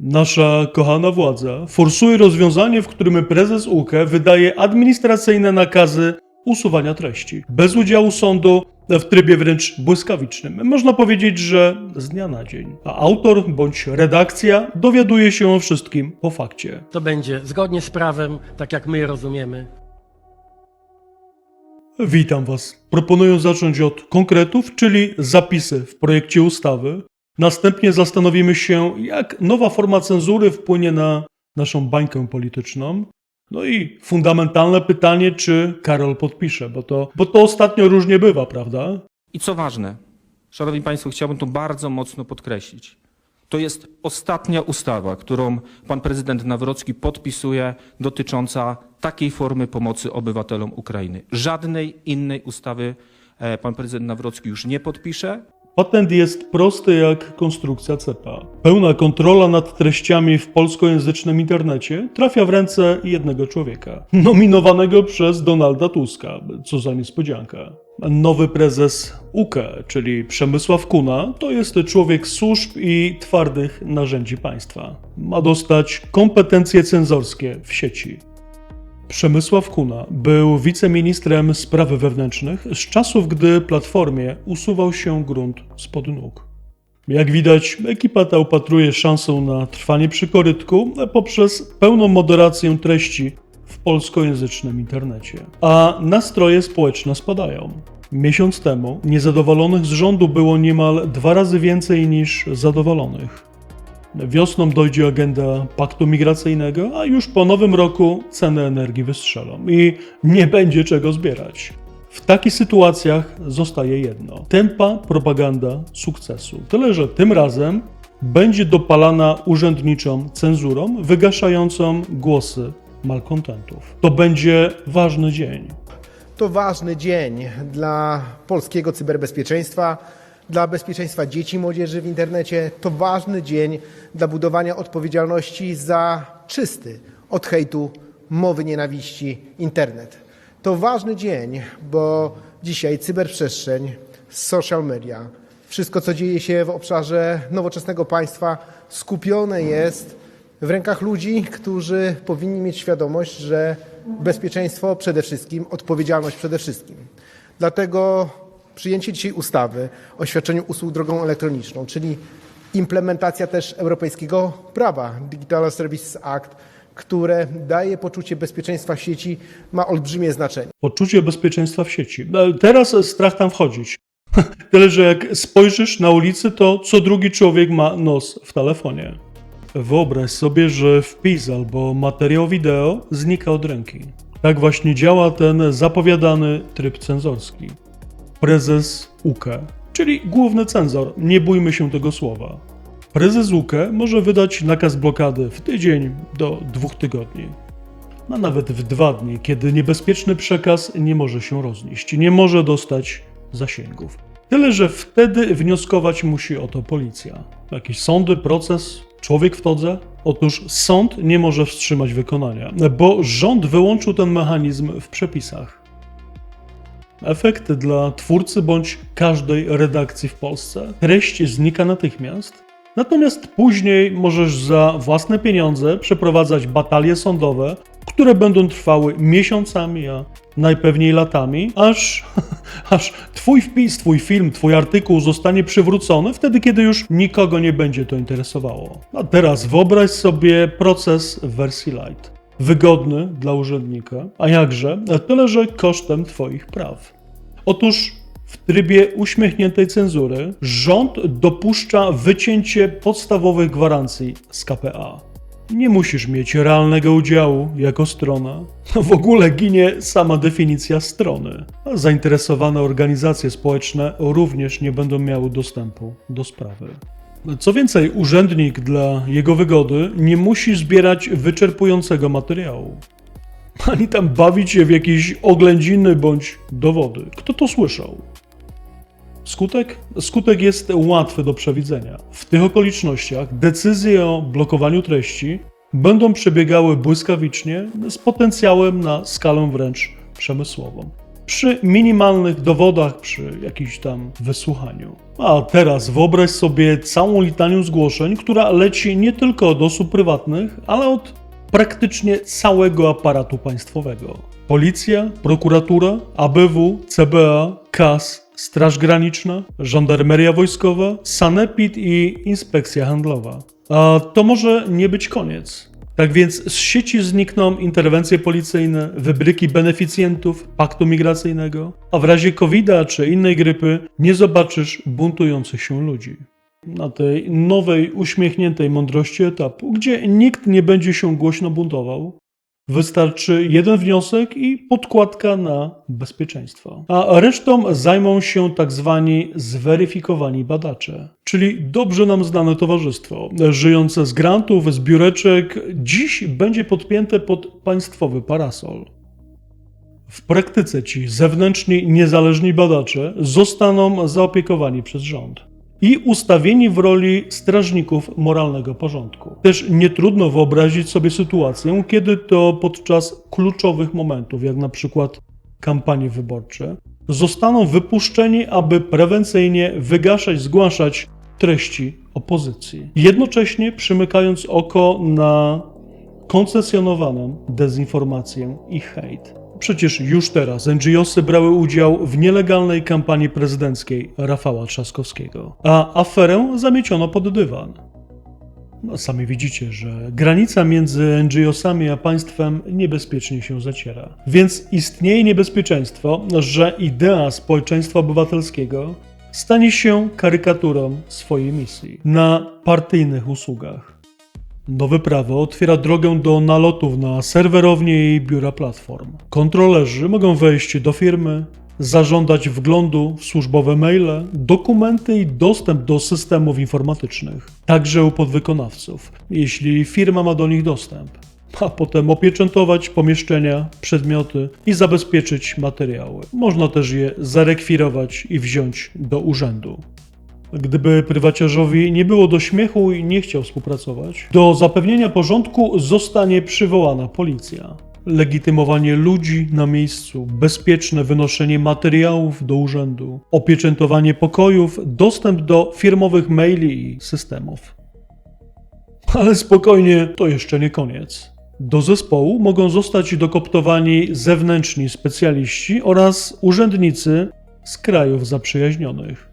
Nasza kochana władza forsuje rozwiązanie, w którym prezes UKE wydaje administracyjne nakazy usuwania treści, bez udziału sądu, w trybie wręcz błyskawicznym. Można powiedzieć, że z dnia na dzień. A autor bądź redakcja dowiaduje się o wszystkim po fakcie. To będzie zgodnie z prawem, tak jak my je rozumiemy. Witam Was. Proponuję zacząć od konkretów, czyli zapisy w projekcie ustawy. Następnie zastanowimy się, jak nowa forma cenzury wpłynie na naszą bańkę polityczną. No i fundamentalne pytanie, czy Karol podpisze, bo to, bo to ostatnio różnie bywa, prawda? I co ważne, Szanowni Państwo, chciałbym to bardzo mocno podkreślić. To jest ostatnia ustawa, którą pan prezydent Nawrocki podpisuje, dotycząca takiej formy pomocy obywatelom Ukrainy. Żadnej innej ustawy e, pan prezydent Nawrocki już nie podpisze. Patent jest prosty jak konstrukcja cepa. Pełna kontrola nad treściami w polskojęzycznym internecie trafia w ręce jednego człowieka, nominowanego przez Donalda Tuska. Co za niespodzianka. Nowy prezes UKE, czyli Przemysław Kuna, to jest człowiek służb i twardych narzędzi państwa. Ma dostać kompetencje cenzorskie w sieci. Przemysław Kuna był wiceministrem spraw wewnętrznych z czasów, gdy Platformie usuwał się grunt spod nóg. Jak widać, ekipa ta upatruje szansę na trwanie przy korytku poprzez pełną moderację treści w polskojęzycznym internecie. A nastroje społeczne spadają. Miesiąc temu niezadowolonych z rządu było niemal dwa razy więcej niż zadowolonych. Wiosną dojdzie agenda paktu migracyjnego, a już po nowym roku ceny energii wystrzelą i nie będzie czego zbierać. W takich sytuacjach zostaje jedno: tempa propaganda sukcesu. Tyle, że tym razem będzie dopalana urzędniczą cenzurą, wygaszającą głosy malkontentów. To będzie ważny dzień. To ważny dzień dla polskiego cyberbezpieczeństwa, dla bezpieczeństwa dzieci i młodzieży w internecie. To ważny dzień dla budowania odpowiedzialności za czysty od hejtu, mowy nienawiści internet. To ważny dzień, bo dzisiaj cyberprzestrzeń, social media, wszystko co dzieje się w obszarze nowoczesnego państwa skupione jest w rękach ludzi, którzy powinni mieć świadomość, że bezpieczeństwo przede wszystkim, odpowiedzialność przede wszystkim. Dlatego przyjęcie dzisiaj ustawy o świadczeniu usług drogą elektroniczną, czyli implementacja też europejskiego prawa Digital Services Act, które daje poczucie bezpieczeństwa w sieci, ma olbrzymie znaczenie. Poczucie bezpieczeństwa w sieci. E, Teraz strach tam wchodzić. Tyle, że jak spojrzysz na ulicy, to co drugi człowiek ma nos w telefonie. Wyobraź sobie, że wpis albo materiał wideo znika od ręki. Tak właśnie działa ten zapowiadany tryb cenzorski. Prezes UKE, czyli główny cenzor, nie bójmy się tego słowa. Prezes UKE może wydać nakaz blokady w tydzień do dwóch tygodni a nawet w dwa dni, kiedy niebezpieczny przekaz nie może się roznieść, nie może dostać zasięgów. Tyle, że wtedy wnioskować musi o to policja. Jakieś sądy, proces, człowiek w todze? Otóż sąd nie może wstrzymać wykonania, bo rząd wyłączył ten mechanizm w przepisach. Efekt dla twórcy bądź każdej redakcji w Polsce. Treść znika natychmiast, natomiast później możesz za własne pieniądze przeprowadzać batalie sądowe, które będą trwały miesiącami, a najpewniej latami, aż, aż twój wpis, twój film, twój artykuł zostanie przywrócony wtedy, kiedy już nikogo nie będzie to interesowało. A teraz wyobraź sobie proces w wersji light. Wygodny dla urzędnika, a jakże, tyle że kosztem twoich praw. Otóż w trybie uśmiechniętej cenzury rząd dopuszcza wycięcie podstawowych gwarancji z KPA. Nie musisz mieć realnego udziału jako strona. W ogóle ginie sama definicja strony. Zainteresowane organizacje społeczne również nie będą miały dostępu do sprawy. Co więcej, urzędnik dla jego wygody nie musi zbierać wyczerpującego materiału ani tam bawić się w jakieś oględziny bądź dowody. Kto to słyszał? Skutek? Skutek jest łatwy do przewidzenia. W tych okolicznościach decyzje o blokowaniu treści będą przebiegały błyskawicznie z potencjałem na skalę wręcz przemysłową. Przy minimalnych dowodach, przy jakimś tam wysłuchaniu. A teraz wyobraź sobie całą litanię zgłoszeń, która leci nie tylko od osób prywatnych, ale od praktycznie całego aparatu państwowego. Policja, prokuratura, ABW, CBA, KAS, Straż Graniczna, Żandarmeria Wojskowa, Sanepid i Inspekcja Handlowa. A to może nie być koniec. Tak więc z sieci znikną interwencje policyjne, wybryki beneficjentów paktu migracyjnego, a w razie COVID-a czy innej grypy nie zobaczysz buntujących się ludzi. Na tej nowej, uśmiechniętej mądrości etapu, gdzie nikt nie będzie się głośno buntował, Wystarczy jeden wniosek i podkładka na bezpieczeństwo. A resztą zajmą się tak zwani zweryfikowani badacze, czyli dobrze nam znane towarzystwo, żyjące z grantów, z biureczek, dziś będzie podpięte pod państwowy parasol. W praktyce ci zewnętrzni, niezależni badacze zostaną zaopiekowani przez rząd i ustawieni w roli strażników moralnego porządku. Też nie trudno wyobrazić sobie sytuację, kiedy to podczas kluczowych momentów, jak na przykład kampanie wyborcze, zostaną wypuszczeni, aby prewencyjnie wygaszać, zgłaszać treści opozycji. Jednocześnie przymykając oko na koncesjonowaną dezinformację i hejt. Przecież już teraz NGOsy brały udział w nielegalnej kampanii prezydenckiej Rafała Trzaskowskiego, a aferę zamieciono pod dywan. No, sami widzicie, że granica między NGOsami a państwem niebezpiecznie się zaciera. Więc istnieje niebezpieczeństwo, że idea społeczeństwa obywatelskiego stanie się karykaturą swojej misji na partyjnych usługach. Nowe prawo otwiera drogę do nalotów na serwerownie i biura platform. Kontrolerzy mogą wejść do firmy, zażądać wglądu w służbowe maile, dokumenty i dostęp do systemów informatycznych, także u podwykonawców, jeśli firma ma do nich dostęp, a potem opieczętować pomieszczenia, przedmioty i zabezpieczyć materiały. Można też je zarekwirować i wziąć do urzędu. Gdyby prywaciarzowi nie było do śmiechu i nie chciał współpracować, do zapewnienia porządku zostanie przywołana policja. Legitymowanie ludzi na miejscu, bezpieczne wynoszenie materiałów do urzędu, opieczętowanie pokojów, dostęp do firmowych maili i systemów. Ale spokojnie, to jeszcze nie koniec. Do zespołu mogą zostać dokoptowani zewnętrzni specjaliści oraz urzędnicy z krajów zaprzyjaźnionych.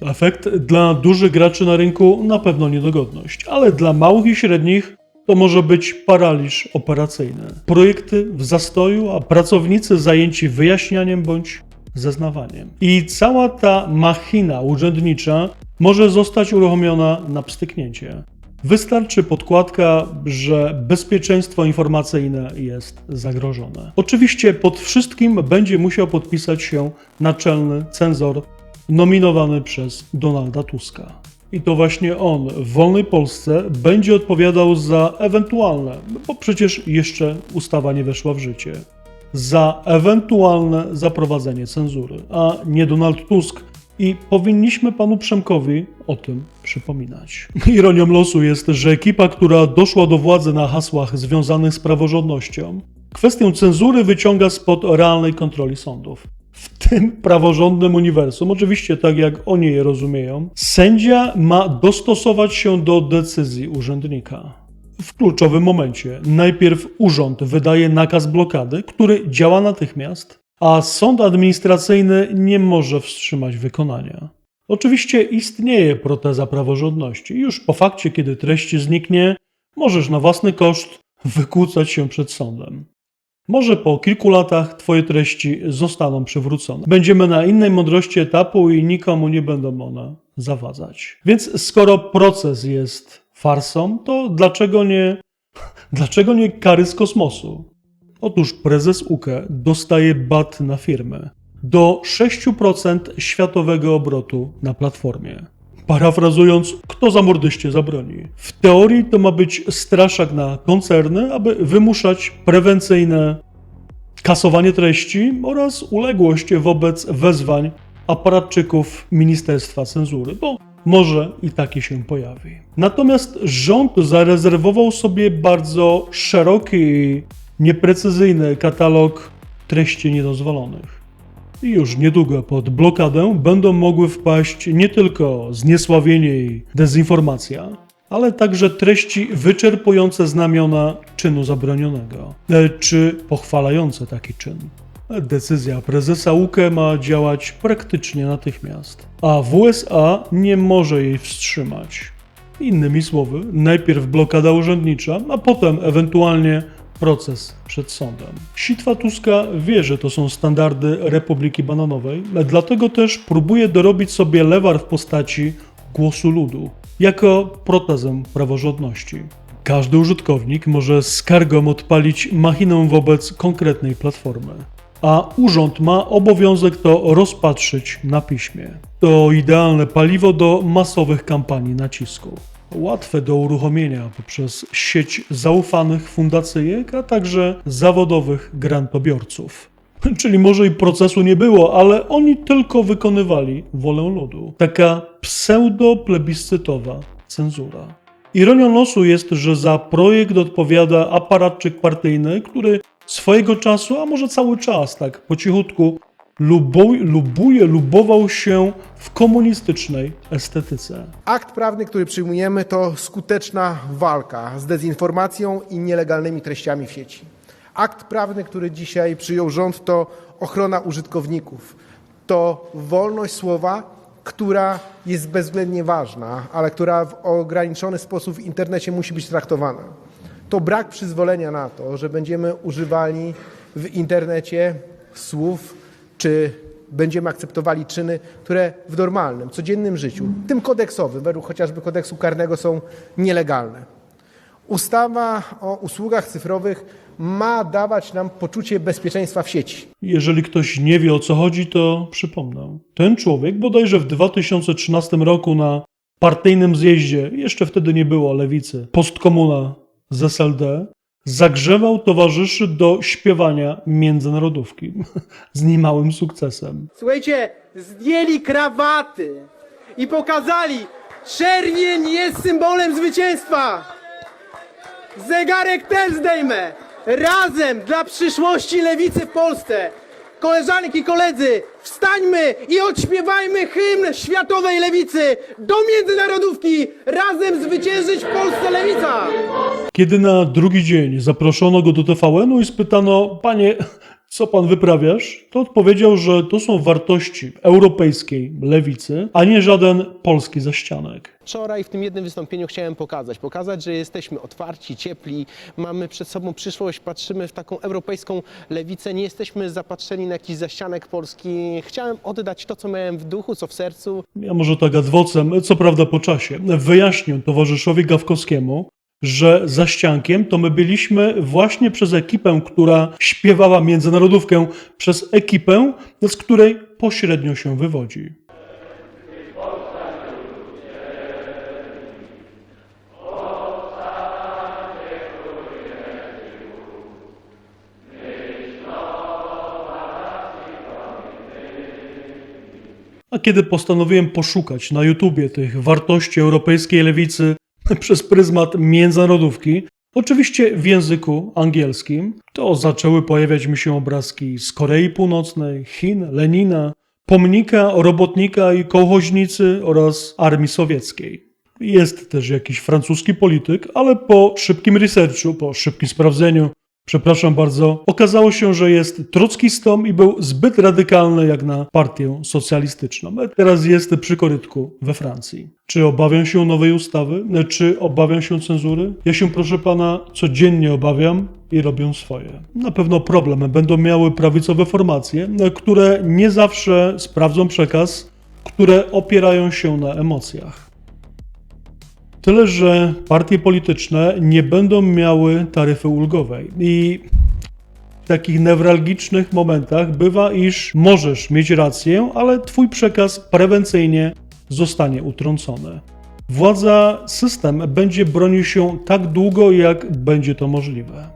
Efekt dla dużych graczy na rynku na pewno niedogodność, ale dla małych i średnich to może być paraliż operacyjny. Projekty w zastoju, a pracownicy zajęci wyjaśnianiem bądź zeznawaniem. I cała ta machina urzędnicza może zostać uruchomiona na pstyknięcie. Wystarczy podkładka, że bezpieczeństwo informacyjne jest zagrożone. Oczywiście pod wszystkim będzie musiał podpisać się naczelny cenzor nominowany przez Donalda Tuska. I to właśnie on w wolnej Polsce będzie odpowiadał za ewentualne, bo przecież jeszcze ustawa nie weszła w życie, za ewentualne zaprowadzenie cenzury, a nie Donald Tusk. I powinniśmy panu Przemkowi o tym przypominać. Ironią losu jest, że ekipa, która doszła do władzy na hasłach związanych z praworządnością, kwestię cenzury wyciąga spod realnej kontroli sądów w tym praworządnym uniwersum, oczywiście tak jak oni je rozumieją, sędzia ma dostosować się do decyzji urzędnika. W kluczowym momencie najpierw urząd wydaje nakaz blokady, który działa natychmiast, a sąd administracyjny nie może wstrzymać wykonania. Oczywiście istnieje proteza praworządności. Już po fakcie, kiedy treść zniknie, możesz na własny koszt wykłócać się przed sądem. Może po kilku latach Twoje treści zostaną przywrócone. Będziemy na innej mądrości etapu i nikomu nie będą one zawadzać. Więc skoro proces jest farsą, to dlaczego nie, dlaczego nie kary z kosmosu? Otóż prezes UKE dostaje bat na firmę do 6% światowego obrotu na platformie. Parafrazując, kto za mordyście zabroni. W teorii to ma być straszak na koncerny, aby wymuszać prewencyjne kasowanie treści oraz uległość wobec wezwań aparatczyków Ministerstwa Cenzury, bo może i takie się pojawi. Natomiast rząd zarezerwował sobie bardzo szeroki i nieprecyzyjny katalog treści niedozwolonych. I już niedługo pod blokadę będą mogły wpaść nie tylko zniesławienie i dezinformacja, ale także treści wyczerpujące znamiona czynu zabronionego, e, czy pochwalające taki czyn. Decyzja prezesa UKE ma działać praktycznie natychmiast, a w USA nie może jej wstrzymać. Innymi słowy, najpierw blokada urzędnicza, a potem ewentualnie proces przed sądem. Sitwa Tuska wie, że to są standardy Republiki Bananowej, dlatego też próbuje dorobić sobie lewar w postaci głosu ludu, jako protezę praworządności. Każdy użytkownik może skargą odpalić machinę wobec konkretnej platformy, a urząd ma obowiązek to rozpatrzyć na piśmie. To idealne paliwo do masowych kampanii nacisku. Łatwe do uruchomienia poprzez sieć zaufanych fundacyjek, a także zawodowych grantobiorców. Czyli może i procesu nie było, ale oni tylko wykonywali wolę ludu. Taka pseudo-plebiscytowa cenzura. Ironią losu jest, że za projekt odpowiada aparatczyk partyjny, który swojego czasu, a może cały czas, tak po cichutku, lubuj, lubuje, lubował się w komunistycznej estetyce. Akt prawny, który przyjmujemy, to skuteczna walka z dezinformacją i nielegalnymi treściami w sieci. Akt prawny, który dzisiaj przyjął rząd, to ochrona użytkowników. To wolność słowa, która jest bezwzględnie ważna, ale która w ograniczony sposób w internecie musi być traktowana. To brak przyzwolenia na to, że będziemy używali w internecie słów czy będziemy akceptowali czyny, które w normalnym, codziennym życiu, tym kodeksowym, według chociażby kodeksu karnego, są nielegalne. Ustawa o usługach cyfrowych ma dawać nam poczucie bezpieczeństwa w sieci. Jeżeli ktoś nie wie o co chodzi, to przypomnę. Ten człowiek bodajże w 2013 roku na partyjnym zjeździe, jeszcze wtedy nie było lewicy, postkomuna z SLD, zagrzewał towarzyszy do śpiewania międzynarodówki z niemałym sukcesem. Słuchajcie, zdjęli krawaty i pokazali, czerwień jest symbolem zwycięstwa. Zegarek też zdejmę. Razem dla przyszłości lewicy w Polsce. Koleżanki, koledzy, wstańmy i odśpiewajmy hymn światowej lewicy do międzynarodówki. Razem zwyciężyć Polsce lewica. Kiedy na drugi dzień zaproszono go do TVN-u i spytano, panie, co pan wyprawiasz, to odpowiedział, że to są wartości europejskiej lewicy, a nie żaden polski zaścianek. Wczoraj w tym jednym wystąpieniu chciałem pokazać, pokazać, że jesteśmy otwarci, ciepli, mamy przed sobą przyszłość, patrzymy w taką europejską lewicę, nie jesteśmy zapatrzeni na jakiś zaścianek Polski. Chciałem oddać to, co miałem w duchu, co w sercu. Ja może tak adwocem, co prawda po czasie, wyjaśnię towarzyszowi Gawkowskiemu, że za ściankiem to my byliśmy właśnie przez ekipę, która śpiewała międzynarodówkę, przez ekipę, z której pośrednio się wywodzi. A kiedy postanowiłem poszukać na YouTubie tych wartości europejskiej lewicy przez pryzmat międzynarodówki, oczywiście w języku angielskim, to zaczęły pojawiać mi się obrazki z Korei Północnej, Chin, Lenina, pomnika, robotnika i kołchoźnicy oraz armii sowieckiej. Jest też jakiś francuski polityk, ale po szybkim researchu, po szybkim sprawdzeniu, przepraszam bardzo, okazało się, że jest trockistą i był zbyt radykalny jak na partię socjalistyczną. Teraz jest przy korytku we Francji. Czy obawiam się nowej ustawy? Czy obawiam się cenzury? Ja się, proszę pana, codziennie obawiam i robią swoje. Na pewno problem będą miały prawicowe formacje, które nie zawsze sprawdzą przekaz, które opierają się na emocjach. Tyle, że partie polityczne nie będą miały taryfy ulgowej. I w takich newralgicznych momentach bywa, iż możesz mieć rację, ale twój przekaz prewencyjnie zostanie utrącony. Władza, system będzie bronił się tak długo, jak będzie to możliwe.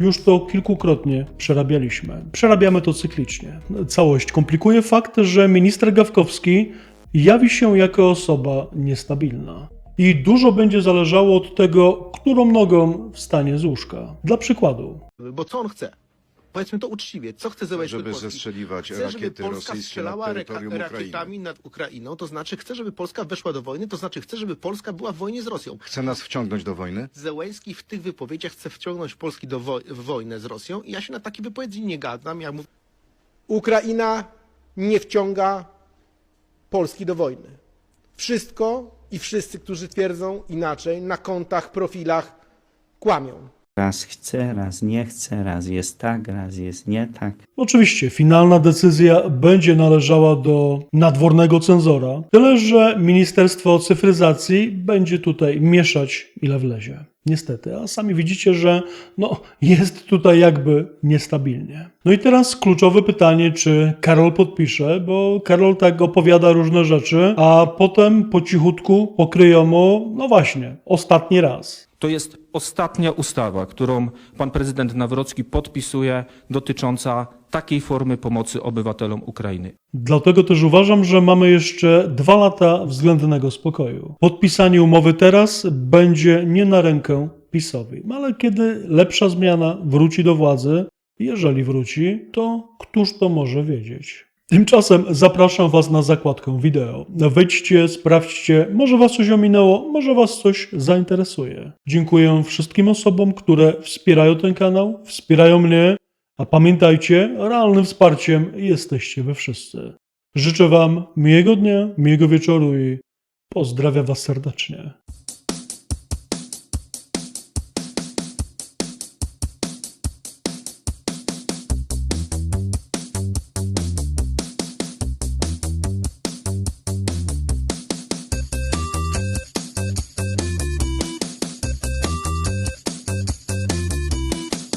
Już to kilkukrotnie przerabialiśmy. Przerabiamy to cyklicznie. Całość komplikuje fakt, że minister Gawkowski jawi się jako osoba niestabilna. I dużo będzie zależało od tego, którą nogą wstanie z łóżka. Dla przykładu, Bo co on chce? Powiedzmy to uczciwie. Co chce Zełenski żeby Polski? zestrzeliwać Chce, żeby rakiety Polska rosyjskie strzelała reka- terytorium Ukrainy. rakietami nad Ukrainą, to znaczy chce, żeby Polska weszła do wojny, to znaczy chce, żeby Polska była w wojnie z Rosją. Chce nas wciągnąć do wojny? Zełenski w tych wypowiedziach chce wciągnąć Polski do woj- w wojnę z Rosją i ja się na takie wypowiedzi nie gadam. Ja mówię, Ukraina nie wciąga Polski do wojny. Wszystko i wszyscy, którzy twierdzą inaczej, na kontach, profilach kłamią. Raz chce, raz nie chce, raz jest tak, raz jest nie tak. Oczywiście, finalna decyzja będzie należała do nadwornego cenzora, tyle że Ministerstwo Cyfryzacji będzie tutaj mieszać ile wlezie. Niestety, a sami widzicie, że no, jest tutaj jakby niestabilnie. No i teraz kluczowe pytanie, czy Karol podpisze, bo Karol tak opowiada różne rzeczy, a potem po cichutku pokryją mu, no właśnie, ostatni raz. To jest ostatnia ustawa, którą pan prezydent Nawrocki podpisuje, dotycząca takiej formy pomocy obywatelom Ukrainy. Dlatego też uważam, że mamy jeszcze dwa lata względnego spokoju. Podpisanie umowy teraz będzie nie na rękę PiSowi, ale kiedy lepsza zmiana wróci do władzy, jeżeli wróci, to któż to może wiedzieć? Tymczasem zapraszam Was na zakładkę wideo. Wejdźcie, sprawdźcie, może Was coś ominęło, może Was coś zainteresuje. Dziękuję wszystkim osobom, które wspierają ten kanał, wspierają mnie, a pamiętajcie, realnym wsparciem jesteście wy wszyscy. Życzę Wam miłego dnia, miłego wieczoru i pozdrawiam Was serdecznie.